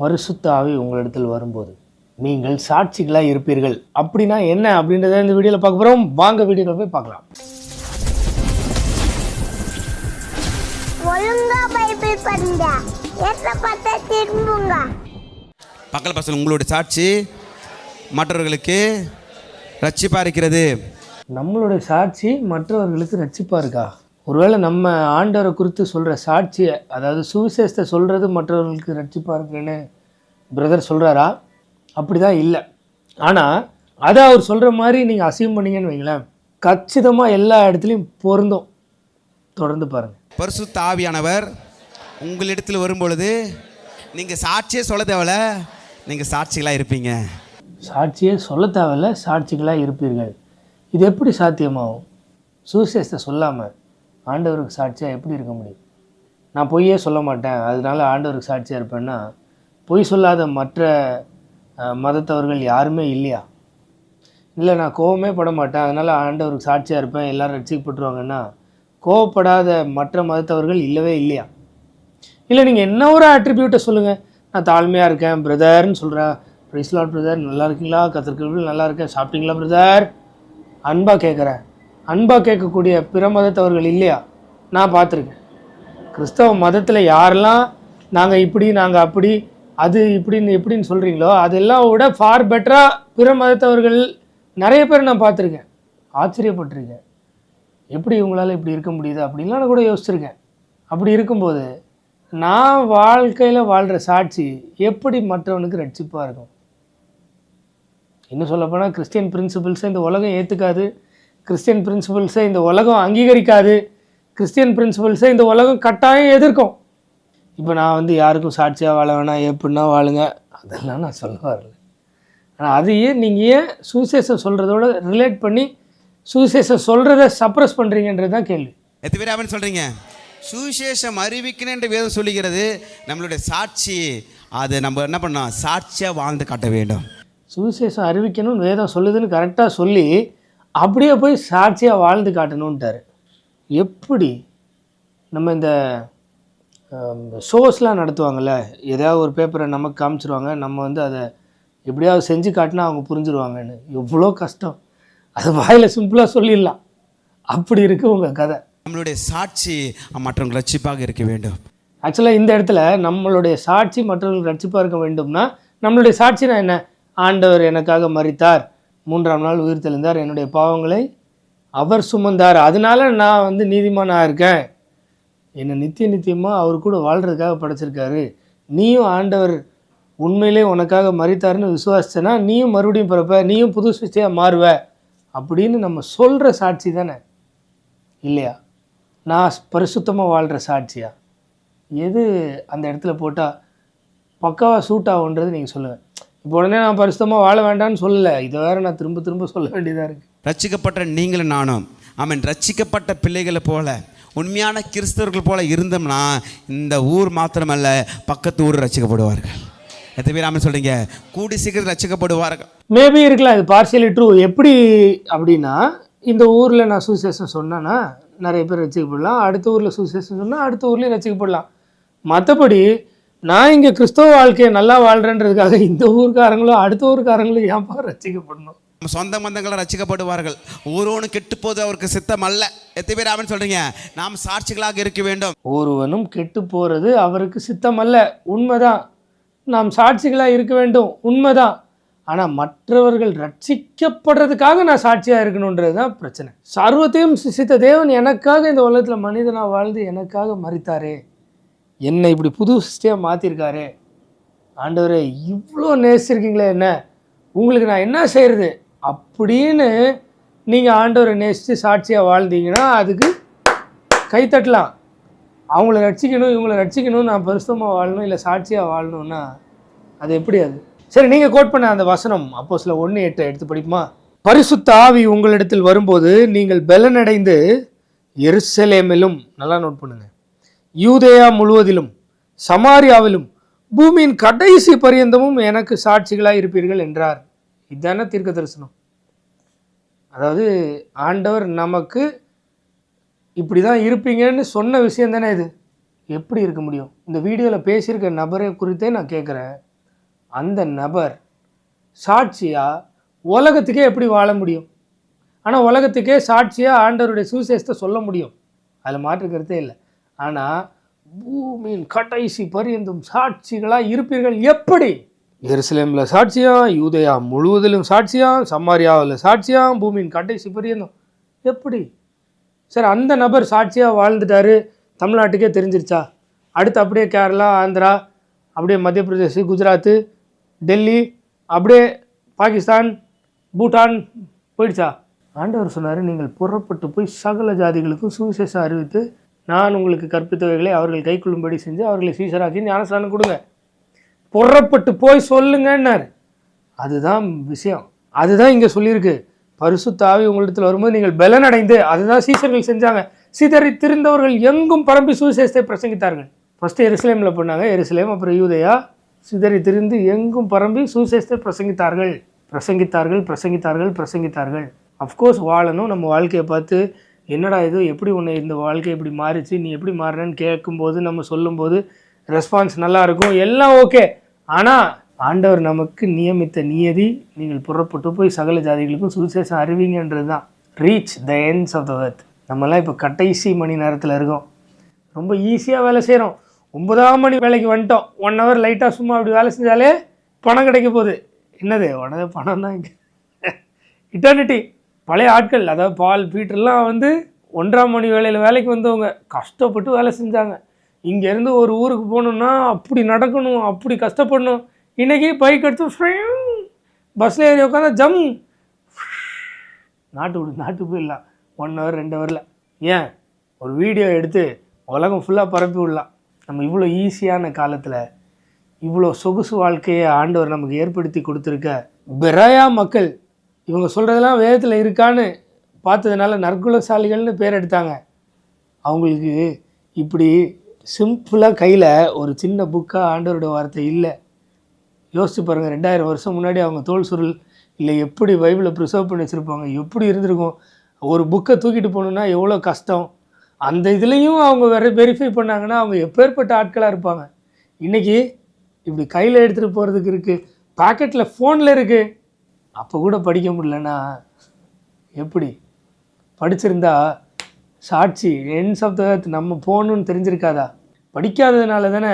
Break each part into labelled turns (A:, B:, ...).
A: பரிசுத்த ஆவி உங்களிடத்தில் வரும்போது நீங்கள் சாட்சிகளாக இருப்பீர்கள். அப்படின்னா என்ன? அப்படின்றத இந்த வீடியோவில் பார்க்க போகிறோம் வாங்க வீடியோவில் போய் பார்க்கலாம்.
B: பக்கல் பசங்க உங்களுடைய சாட்சி மற்றவர்களுக்கு ரட்சிப்பாக இருக்கிறது.
A: நம்மளுடைய சாட்சி மற்றவர்களுக்கு ரட்சிப்பா இருக்கா? ஒருவேளை நம்ம ஆண்டவரை குறித்து சொல்கிற சாட்சியை அதாவது சுவிசேஷத்தை சொல்கிறது மற்றவர்களுக்கு ரட்சிப்பா இருக்குன்னு பிரதர் சொல்கிறாரா அப்படி தான் இல்லை. ஆனால் அதை அவர் சொல்கிற மாதிரி நீங்கள் அசீவ் பண்ணீங்கன்னு வைங்களேன் கச்சிதமாக எல்லா இடத்துலையும் பொருந்தும். தொடர்ந்து பாருங்கள்
B: பரிசுத்த ஆவியானவர் உங்களிடத்தில் வரும்பொழுது நீங்கள் சாட்சியே சொல்ல தேவையில்ல நீங்கள் சாட்சிகளாக இருப்பீங்க.
A: சாட்சியே சொல்ல தேவையில்ல சாட்சிகளாக இருப்பீர்கள். இது எப்படி சாத்தியமாகும்? சுவிசேஷத்தை சொல்லாமல் ஆண்டவருக்கு சாட்சியாக எப்படி இருக்க முடியும்? நான் பொய்யே சொல்ல மாட்டேன். அதனால ஆண்டவருக்கு சாட்சியாக இருப்பேன்னா பொய் சொல்லாத மற்ற மதத்தவர்கள் யாருமே இல்லையா? இல்லை நான் கோவமே பட மாட்டேன். அதனால் ஆண்டவருக்கு சாட்சியாக இருப்பேன். எல்லோரும் ரட்சிக்கப்பட்டுருவாங்கன்னா கோவப்படாத மற்ற மதத்தவர்கள் இல்லவே இல்லையா? இல்லை நீங்கள் என்ன ஒரு அட்ரிபியூட்டை சொல்லுங்கள் நான் தாழ்மையாக இருக்கேன் பிரதர்னு சொல்கிறேன் பிரைஸ்லாட் பிரதர். நல்லா இருக்கீங்களா? கத்திரிக்கர்கள் நல்லா இருக்கேன். சாப்பிட்டீங்களா பிரதர்? அன்பாக கேட்குறேன் அன்பாக கேட்கக்கூடிய பிற மதத்தவர்கள் இல்லையா? நான் பார்த்துருக்கேன். கிறிஸ்தவ மதத்தில் யாரெல்லாம் நாங்கள் இப்படி நாங்கள் அப்படி அது இப்படின்னு எப்படின்னு சொல்கிறீங்களோ அதெல்லாம் விட ஃபார் பெட்டராக பிற மதத்தவர்கள் நிறைய பேர் நான் பார்த்துருக்கேன். ஆச்சரியப்பட்டிருக்கேன். எப்படி இவங்களால் இப்படி இருக்க முடியுது அப்படின்லாம் நான் கூட யோசிச்சிருக்கேன். அப்படி இருக்கும்போது நான் வாழ்க்கையில் வாழ்கிற சாட்சி எப்படி மற்றவனுக்கு ரட்சிப்பாக இருக்கும்? இன்னும் சொல்லப்போனால் கிறிஸ்டியன் பிரின்சிபிள்ஸை இந்த உலகம் ஏற்றுக்காது கிறிஸ்டியன் பிரின்சிபிள்ஸை இந்த உலகம் அங்கீகரிக்காது. கிறிஸ்டியன் பிரின்சிபிள்ஸை இந்த உலகம் கட்டாயம் எதிர்க்கும். இப்போ நான் வந்து யாருக்கும் சாட்சியாக வாழ வேணாம் எப்படின்னா வாழுங்க. அதெல்லாம் நான் சொல்ல வரல. ஆனால் அது ஏன் நீங்கள் ஏன் சுவிசேஷம் சொல்கிறதோட ரிலேட் பண்ணி சுவிசேஷம் சொல்கிறத சப்ரஸ் பண்ணுறீங்கன்றது தான் கேள்வி.
B: எத்தனை பேர் அவன் சொல்கிறீங்க சுவிசேஷம் அறிவிக்கணும் என்று வேதம் சொல்லுகிறது. நம்மளுடைய சாட்சி அது நம்ம என்ன பண்ணோம் சாட்சியாக வாழ்ந்து காட்ட வேண்டும்.
A: சுவிசேஷம் அறிவிக்கணும்னு வேதம் சொல்லுதுன்னு கரெக்டாக சொல்லி அப்படியே போய் சாட்சியாக வாழ்ந்து காட்டணுன்ட்டாரு எப்படி? நம்ம இந்த ஷோஸ்லாம் நடத்துவாங்கள்ல எதாவது ஒரு பேப்பரை நமக்கு காமிச்சிருவாங்க நம்ம வந்து அதை எப்படியாவது செஞ்சு காட்டினா அவங்க புரிஞ்சிருவாங்கன்னு. எவ்வளோ கஷ்டம். அது வாயில் சிம்பிளாக சொல்லிடலாம். அப்படி இருக்கு உங்கள் கதை.
B: நம்மளுடைய சாட்சி மற்றவங்க ரட்சிப்பாக இருக்க வேண்டும்.
A: ஆக்சுவலாக இந்த இடத்துல நம்மளுடைய சாட்சி மற்றவர்களுக்கு ரட்சிப்பாக இருக்க வேண்டும்னா நம்மளுடைய சாட்சினா என்ன? ஆண்டவர் எனக்காக மரித்தார். மூன்றாம் நாள் உயிர் தெளிந்தார் என்னுடைய பாவங்களை அவர் சுமந்தார். அதனால நான் வந்து நீதிமானாக இருக்கேன். என்னை நித்திய நித்தியமாக அவர் கூட வாழ்கிறதுக்காக படைச்சிருக்காரு. நீயும் ஆண்டவர் உண்மையிலே உனக்காக மறித்தாருன்னு விசுவாசிச்சனா நீயும் மறுபடியும் பிறப்ப நீயும் புது சிருஷ்டியாக மாறுவ அப்படின்னு நம்ம சொல்கிற சாட்சி தானே? இல்லையா? நான் பரிசுத்தமாக வாழ்கிற சாட்சியா? எது அந்த இடத்துல போட்டால் பக்காவாக சூட் ஆகுன்றது நீங்கள் சொல்லுங்கள் இப்போ உடனே நான் பரிசுத்தமாக வாழ வேண்டாம்னு சொல்லலை. இதை வேற நான் திரும்ப திரும்ப சொல்ல வேண்டியதாக இருக்குது
B: ரட்சிக்கப்பட்ட நீங்களும் நானும் ஆமென் ரட்சிக்கப்பட்ட பிள்ளைகளை போல உண்மையான கிறிஸ்தவர்கள் போல இருந்தோம்னா இந்த ஊர் மாத்திரமல்ல பக்கத்து ஊர் ரட்சிக்கப்படுவார்கள். எத்தனை பேர் ஆமென் சொல்றீங்க? கூடி சீக்கிரம் ரட்சிக்கப்படுவார்கள்.
A: மேபி இருக்கலாம் இது பார்சியலி ட்ரூ எப்படி அப்படின்னா இந்த ஊரில் நான் சுவிசேஷம் சொன்னேன்னா நிறைய பேர் ரசிக்கப்படலாம் அடுத்த ஊரில் சுவிசேஷம் சொன்னால் அடுத்த ஊர்லேயும் ரசிக்கப்படலாம் மற்றபடி நான் இங்கே கிறிஸ்தவ வாழ்க்கையை நல்லா வாழ்கிறேன்றதுக்காக இந்த ஊர்க்காரங்களும் அடுத்த ஊர்க்காரங்களும் ஏன்ப்பா ரசிக்கப்படணும்?
B: நம்ம சொந்த பந்தங்கள் ரட்சிக்கப்படுவார்கள் ஒருவனு கெட்டு போது அவருக்கு சித்தம் அல்ல. எத்தனை பேர் ஆமென் சொல்றீங்க? நாம் சாட்சிகளாக இருக்க வேண்டும்.
A: ஒருவனும் கெட்டு போகிறது அவருக்கு சித்தம் அல்ல. உண்மைதான். நாம் சாட்சிகளாக இருக்க வேண்டும். உண்மைதான். ஆனால் மற்றவர்கள் ரட்சிக்கப்படுறதுக்காக நான் சாட்சியாக இருக்கணுன்றது தான் பிரச்சனை. சர்வத்தையும் சிசித்த தேவன் எனக்காக இந்த உலகத்தில் மனிதனாக வாழ்ந்து எனக்காக மறித்தாரே என்னை இப்படி புது சிஸ்டம் மாற்றிருக்காரு ஆண்டவரே இவ்வளோ நேசிச்சிருக்கீங்களே என்ன? உங்களுக்கு நான் என்ன செய்கிறது அப்படின்னு நீங்கள் ஆண்டவரை நேசித்து சாட்சியாக வாழ்ந்தீங்கன்னா அதுக்கு கை தட்டலாம். அவங்கள ரட்சிக்கணும் இவங்கள ரட்சிக்கணும் நான் பரிசுத்தமாக வாழணும் இல்லை சாட்சியாக வாழணும்னா அது எப்படி அது? சரி நீங்கள் கோட் பண்ண அந்த வசனம் அப்போ சில ஒன்று எட்டு எடுத்து படிப்புமா? பரிசுத்த ஆவி உங்களிடத்தில் வரும்போது நீங்கள் பலனடைந்து எருசலேமிலும் நல்லா நோட் பண்ணுங்கள் யூதேயா முழுவதிலும் சமாரியாவிலும் பூமியின் கடைசி பரியந்தமும் எனக்கு சாட்சிகளாக இருப்பீர்கள் என்றார். இதுதானே தீர்க்க தரிசனம் அதாவது ஆண்டவர் நமக்கு இப்படி தான் இருப்பீங்கன்னு சொன்ன விஷயம் தானே இது. எப்படி இருக்க முடியும்? இந்த வீடியோவில் பேசியிருக்க நபரை குறித்தே நான் கேட்குறேன் அந்த நபர் சாட்சியாக உலகத்துக்கே எப்படி வாழ முடியும்? ஆனால் உலகத்துக்கே சாட்சியாக ஆண்டவருடைய சுவிசேஷத்தை சொல்ல முடியும். அதில் மாற்று கருத்தே இல்லை. ஆனால் பூமியின் கடைசி பரியந்தும் சாட்சிகளாக இருப்பீர்கள் எப்படி? எருசலேமில் சாட்சியம் யூதயா முழுவதிலும் சாட்சியம் சம்மாரியாவில் சாட்சியம் பூமியின் கடைசி பரியந்தும் எப்படி? சரி அந்த நபர் சாட்சியாக வாழ்ந்துட்டாரு தமிழ்நாட்டுக்கே தெரிஞ்சிருச்சா? அடுத்து அப்படியே கேரளா ஆந்திரா அப்படியே மத்திய பிரதேஷ் குஜராத்து டெல்லி அப்படியே பாகிஸ்தான் பூட்டான் போயிடுச்சா? ஆண்டவர் சொன்னார் நீங்கள் புறப்பட்டு போய் சகல ஜாதிகளுக்கும் சுவிசேஷம் அறிவித்து நான் உங்களுக்கு கற்பித்தவைகளை அவர்கள் கைக்கொள்ளும்படி செஞ்சு அவர்களை சீசராக்கி ஞானஸ்தானம் கொடுங்க. புறப்பட்டு போய் சொல்லுங்கன்னார். அதுதான் விஷயம். அதுதான் இங்கே சொல்லியிருக்கு. பரிசுத்தாவி உங்களிடத்தில் வரும்போது நீங்கள் பலனடைந்து அதுதான் சீசர்கள் செஞ்சாங்க. சிதறி திருந்தவர்கள் எங்கும் பரம்பி சுவிசேஷத்தை பிரசங்கித்தார்கள். ஃபஸ்ட்டு எருசலேமில் பண்ணாங்க எருசலேம் அப்புறம் யூதயா. சிதறி திரிந்து எங்கும் பரம்பி சுவிசேஷத்தை பிரசங்கித்தார்கள். பிரசங்கித்தார்கள் பிரசங்கித்தார்கள் பிரசங்கித்தார்கள். அஃப்கோர்ஸ் வாழணும். நம்ம வாழ்க்கையை பார்த்து என்னடா இது? எப்படி உன்னை இந்த வாழ்க்கை இப்படி மாறிச்சு? நீ எப்படி மாறினன்னு கேட்கும்போது நம்ம சொல்லும்போது ரெஸ்பான்ஸ் நல்லா இருக்கும் எல்லாம் ஓகே ஆனால் ஆண்டவர் நமக்கு நியமித்த நியதி நீங்கள் புறப்பட்டு போய் சகல ஜாதிகளுக்கும் சுவிசேஷம் அறிவிங்கன்றது தான். Reach the ends of the earth நம்மலாம் இப்போ கடைசி மணி நேரத்தில் இருக்கோம். ரொம்ப ஈஸியாக வேலை செய்கிறோம் ஒன்பதாம் மணி வேலைக்கு வந்துட்டோம். ஒன் ஹவர் லைட்டாக சும்மா அப்படி வேலை செஞ்சாலே பணம் கிடைக்க போகுது. என்னது? உடனே பணம் தான் இங்கே. இட்டர்னிட்டி பழைய ஆட்கள் அதாவது பால் பீட்டர்லாம் வந்து ஒன்றாம் மணி வேலையில் வேலைக்கு வந்தவங்க கஷ்டப்பட்டு வேலை செஞ்சாங்க. இங்கேருந்து ஒரு ஊருக்கு போகணுன்னா அப்படி நடக்கணும் அப்படி கஷ்டப்படணும். இன்றைக்கி பைக் எடுத்து பஸ்ஸில் ஏறி உட்காந்தா ஜம். நாட்டு விடு நாட்டு போயிடலாம் ஒன் ஹவர் ரெண்டு ஹவரில் ஏன்? ஒரு வீடியோ எடுத்து உலகம் ஃபுல்லாக பரப்பி விடலாம். நம்ம இவ்வளோ ஈஸியான காலத்தில் இவ்வளோ சொகுசு வாழ்க்கையை ஆண்டவர் நமக்கு ஏற்படுத்தி கொடுத்துருக்க பெராயா மக்கள் இவங்க சொல்கிறதெல்லாம் வேதத்தில் இருக்கான்னு பார்த்ததுனால நற்குலசாலிகள்னு பேர் எடுத்தாங்க. அவங்களுக்கு இப்படி சிம்பிளாக கையில் ஒரு சின்ன புக்காக ஆண்டவரோட வார்த்தை இல்லை. யோசிச்சு பாருங்கள் ரெண்டாயிரம் வருஷம் முன்னாடி அவங்க தோல் சுருள் இல்லை எப்படி பைபிளை ப்ரிசர்வ் பண்ணி வச்சுருப்பாங்க எப்படி இருந்திருக்கும்? ஒரு புக்கை தூக்கிட்டு போகணுன்னா எவ்வளோ கஷ்டம்? அந்த இதுலேயும் அவங்க வெரி வெரிஃபை பண்ணாங்கன்னா அவங்க எப்பேற்பட்ட ஆட்களாக இருப்பாங்க. இன்றைக்கி இப்படி கையில் எடுத்துகிட்டு போகிறதுக்கு இருக்குது பாக்கெட்டில் ஃபோனில் இருக்குது அப்போ கூட படிக்க முடியலன்னா எப்படி? படிச்சிருந்தா சாட்சி என் ஆஃப் த நம்ம போகணுன்னு தெரிஞ்சிருக்காதா? படிக்காததுனால தானே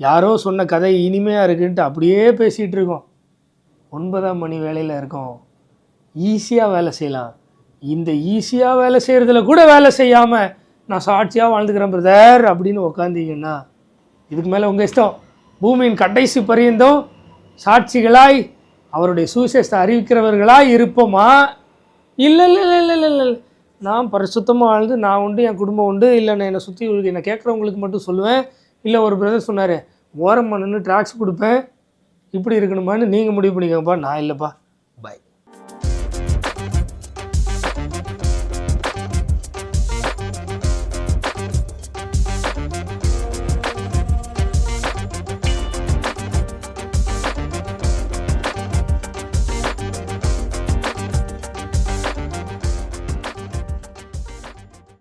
A: யாரோ சொன்ன கதை இனிமையாக இருக்குன்ட்டு அப்படியே பேசிகிட்டு இருக்கோம். ஒன்பதாம் மணி வேலையில் இருக்கோம். ஈஸியாக வேலை செய்யலாம். இந்த ஈஸியாக வேலை செய்கிறதுல கூட வேலை செய்யாமல் நான் சாட்சியாக வாழ்ந்துக்கிறேன் பிரதர் அப்படின்னு உக்காந்தீங்கன்னா இதுக்கு மேலே உங்கள் இஷ்டம். பூமியின் கடைசி பரியந்தம் சாட்சிகளாய் அவருடைய சுவிசேஷத்தை அறிவிக்கிறவர்களாக இருப்போமா? இல்லை இல்லை இல்லை இல்லை இல்லை இல்லை. நான் பரிசுத்தமாக வாழ்ந்து நான் உண்டு என் குடும்பம் உண்டு. இல்லை நான் என்னை சுற்றி என்னை கேட்குறவங்களுக்கு மட்டும் சொல்லுவேன். இல்லை ஒரு பிரதர் சொன்னார் ஓரம் நின்று ட்ராக்ஸ் கொடுப்பேன். இப்படி இருக்கணுமான்னு நீங்கள் முடிவு பண்ணிக்கோங்கப்பா. நான் இல்லைப்பா.